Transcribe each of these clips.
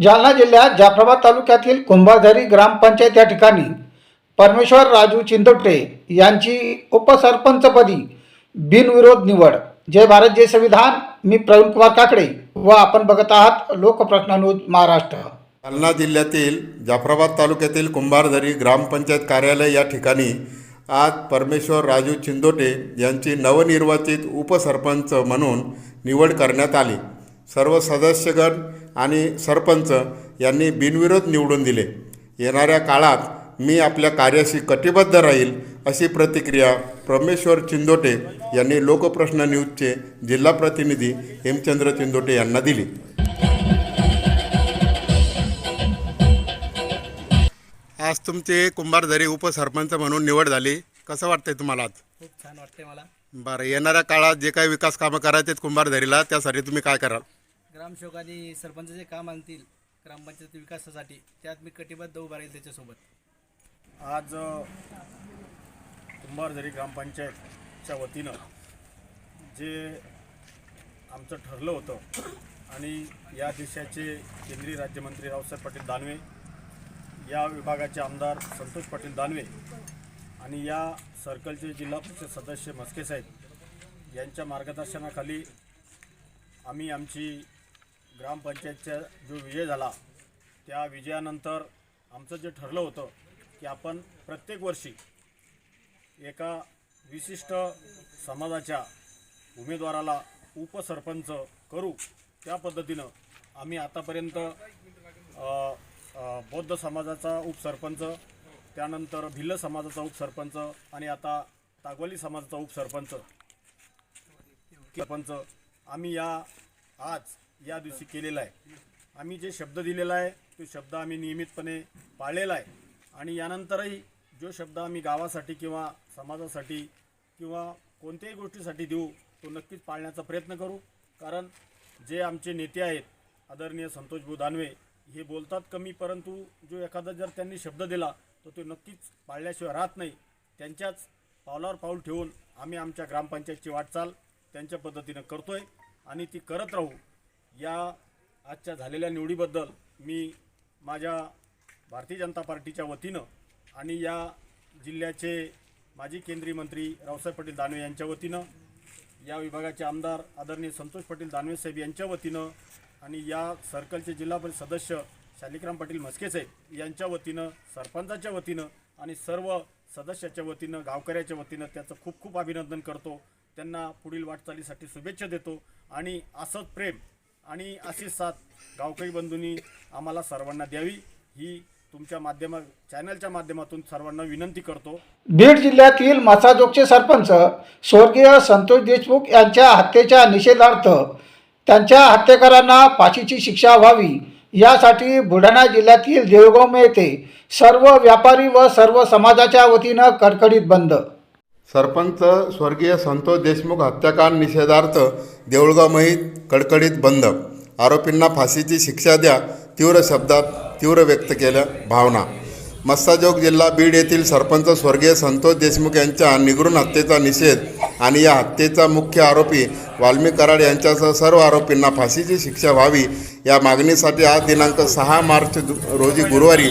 जालना जिल्ह्यात जाफराबाद तालुक्यातील कुंभारझरी ग्रामपंचायत या ठिकाणी परमेश्वर राजू चिंदोटे यांची उपसरपंचपदी बिनविरोध निवड. जय भारत जय संविधान. मी प्रवीण कुमार काकडे व आपण बघत आहात लोकप्रश्नानुज महाराष्ट्र. जालना जिल्ह्यातील जाफराबाद तालुक्यातील कुंभारझरी ग्रामपंचायत कार्यालय या ठिकाणी आज परमेश्वर राजू चिंदोटे यांची नवनिर्वाचित उपसरपंच म्हणून निवड करण्यात आली. सर्व सदस्यगण आणि सरपंच यांनी बिनविरोध निवडून दिले. येणाऱ्या काळात मी आपल्या कार्याशी कटिबद्ध राहील अशी प्रतिक्रिया परमेश्वर चिंदोटे यांनी लोकप्रश्न न्यूजचे जिल्हा प्रतिनिधी हेमचंद्र चिंदोटे यांना दिली. आज तुमची कुंभारझरी उपसरपंच म्हणून निवड झाली. कसं वाटतंय तुम्हाला आज? खूप छान वाटते मला. बरं येणाऱ्या काळात जे काही विकास कामं करायचे आहेत कुंभारझरीला त्यासाठी तुम्ही काय कराल? ग्रामसेवक आणि सरपंच जे काम आणतील ग्रामपंचायत विकासासाठी त्यात मी कटिबद्ध उभा राहील त्याच्यासोबत. आज अ, कुंभारझरी ग्रामपंचायतच्या वतीनं जे आमचं ठरलं होतं आणि या देशाचे केंद्रीय राज्यमंत्री रावसाहेब पाटील दानवे या विभागाचे आमदार संतोष पाटील दानवे आणि या सर्कलचे जिल्हा परिषद सदस्य मस्के साहेब यांच्या मार्गदर्शनाखाली आम्ही आमची ग्रामपंचायतचा जो विजय झाला त्या विजयानंतर आमचं जे ठरलं होतं की आपण प्रत्येक वर्षी एका विशिष्ट समाजाच्या उमेदवाराला उपसरपंच करू. त्या पद्धतीनं आम्ही आतापर्यंत बौद्ध समाजाचा उपसरपंच त्यानंतर भिल्ल समाजाचा उपसरपंच आणि आता तागवली समाजाचा उपसरपंच सरपंच आम्ही या आज या दिवशी केलेला आहे. आम्ही जे शब्द दिलेला आहे तो शब्द आम्ही नियमितपणे पाळलेला आहे. आणि यानंतरही जो शब्द आम्ही गावासाठी किंवा समाजासाठी किंवा कोणत्याही गोष्टीसाठी देऊ तो नक्कीच पाळण्याचा प्रयत्न करू. कारण जे आमचे नेते आहेत आदरणीय संतोष भाऊ दानवे हे बोलतात कमी परंतु जो एखादा जर त्यांनी शब्द दिला तर तो नक्कीच पाळल्याशिवाय राहत नाही. त्यांच्याच पावलावर पाऊल ठेवून आम्ही आमच्या ग्रामपंचायतची वाटचाल त्यांच्या पद्धतीनं करतोय. आणि ती करत राहू. या आजच्या झालेल्या निवडीबद्दल मी माझ्या भारतीय जनता पार्टीच्या वतीनं आणि या जिल्ह्याचे माजी केंद्रीय मंत्री रावसाहेब पाटील दानवे यांच्या वतीनं या विभागाचे आमदार आदरणीय संतोष पाटील दानवे साहेब यांच्या वतीनं आणि या सर्कलचे जिल्हा परिषद सदस्य शालिकराम पाटील म्हस्के साहेब यांच्या वतीनं सरपंचाच्या वतीनं आणि सर्व सदस्याच्या वतीनं गावकऱ्याच्या वतीनं त्याचं खूप खूप अभिनंदन करतो. त्यांना पुढील वाटचालीसाठी शुभेच्छा देतो आणि असंच प्रेम आणि अशी साथ गावकरी बंधूंनी आम्हाला सर्वांना द्यावी. ही तुमच्या माध्यमा चॅनलच्या माध्यमातून सर्वांना विनंती करतो. बीड जिल्ह्यातील मासाजोगचे सरपंच स्वर्गीय संतोष देशमुख यांच्या हत्येच्या निषेधार्थ त्यांच्या हत्येकरांना फाशीची शिक्षा व्हावी. यासाठी बुलढाणा जिल्ह्यातील देवगाव येथे सर्व व्यापारी व सर्व समाजाच्या वतीनं कडकडीत बंद सरपंच स्वर्गीय संतोष देशमुख हत्याकांड निषेधार्थ देऊळगावमही कडकडीत बंद. आरोपींना फाशीची शिक्षा द्या तीव्र शब्दात तीव्र व्यक्त केल्या भावना. मस्ताजोग जिल्हा बीड येथील सरपंच स्वर्गीय संतोष देशमुख यांच्या निगृण हत्येचा निषेध आणि या हत्येचा मुख्य आरोपी वाल्मी कराड यांच्यासह सर्व आरोपींना फाशीची शिक्षा व्हावी या मागणीसाठी आज दिनांक सहा मार्च दु- रोजी गुरुवारी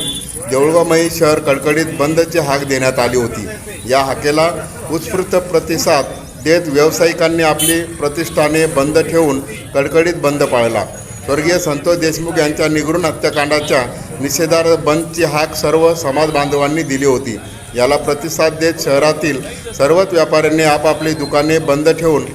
देऊळगावमही शहर कडकडीत बंदची हाक देण्यात आली होती. या हाकेला उत्स्फूर्त प्रतिसाद देत व्यावसायिकांनी आपली प्रतिष्ठाने बंद ठेवून कडकडीत बंद पाळला. स्वर्गीय संतोष देशमुख यांच्या निगृण हत्याकांडाच्या निषेधार्थ बंदची हाक सर्व समाज बांधवांनी दिली होती. याला प्रतिसाद देत शहरातील सर्वच व्यापाऱ्यांनी आपापली दुकाने बंद ठेवून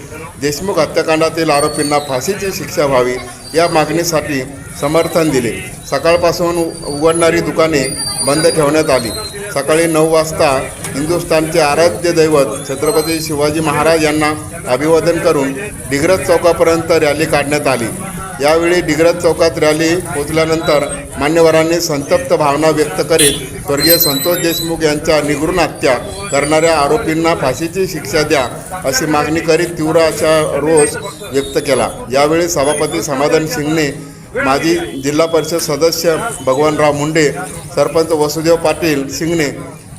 देशमुख हत्याकांडातील आरोपींना फाशीची शिक्षा व्हावी या मागणीसाठी समर्थन दिले. सकाळपासून उघडणारी दुकाने बंद ठेवण्यात आली. सकाळी नऊ वाजता हिंदुस्थानचे आराध्य दैवत छत्रपती शिवाजी महाराज यांना अभिवादन करून डिग्रज चौकापर्यंत रॅली काढण्यात आली. यावेळी डिग्रज चौकात रॅली पोचल्यानंतर मान्यवरांनी संतप्त भावना व्यक्त करीत स्वर्गीय संतोष देशमुख यांच्या निगृण हत्या करणाऱ्या आरोपींना फाशीची शिक्षा द्या अशी मागणी करीत तीव्र अशा रोष व्यक्त केला. यावेळी सभापती समाधान शिंगणे माजी जिल्हा परिषद सदस्य Bhagwanrao Munde sarpanch Vasudev Patil Shingane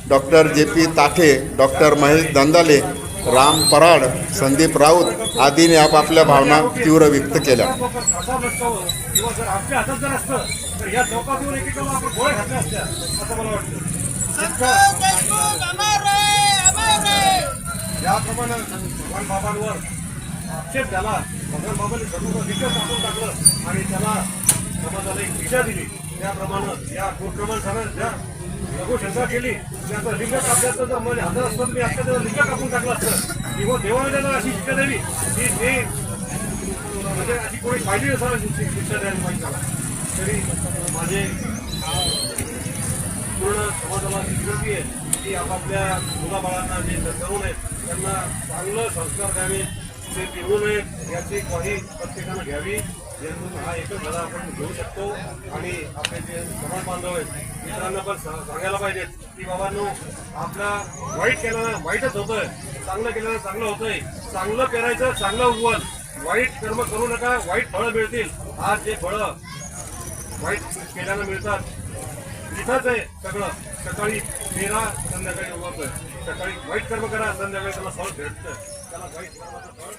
doctor J P Tathe doctor Mahesh Dandale Ram Parad Sandeep Raut आदींनी आपापल्या भावना तीव्र व्यक्त केल्या. या चौकात येऊन एकेकाला आपण गोळ्या घातल्या असत्या असं मला वाटतं. याप्रमाणे भगवान बाबांवर आक्षेप झाला. भगवान बाबांनी सर्व लिंग टाकून टाकलं आणि त्याला समाजाला एक दिशा दिली. त्याप्रमाणे या सगळं ज्या लघुशंका केली त्याचं लिंग कापल्याचं जर मला हजर असतं मी आता त्याचं लिंग कापून टाकलं असतं. किंवा देवाने त्याला अशी शिक्षा द्यावी की ते म्हणजे अशी कोणी पाहिजे असायला शिक्षा द्यायला पाहिजे. तरी माझे पूर्ण समाजाला विनंती आहे. की आपापल्या मुलाबाळांना जे तरुण आहेत त्यांना चांगलं संस्कार द्यावे ते देऊ नयेत याची काही प्रत्येकानं घ्यावी. जेणेकरून हा एकच धडा आपण घेऊ शकतो आणि आपले जे समाज बांधव आहेत मित्रांना पण सांगायला पाहिजेत की बाबांनो आपला वाईट केल्यानं वाईटच होतंय चांगलं केल्यानं चांगलं होतंय. चांगलं करायचं चांगलं उगवल वाईट कर्म करू नका वाईट फळं मिळतील. आज जे फळं वाईट केल्यानं मिळतात. इथंच आहे सगळं. सकाळी पेरा संध्याकाळी उगवतोय सकाळी वाईट कर्म करा संध्याकाळी त्याला फळ भेटतं. त्याला वाईट कर्माचं फळ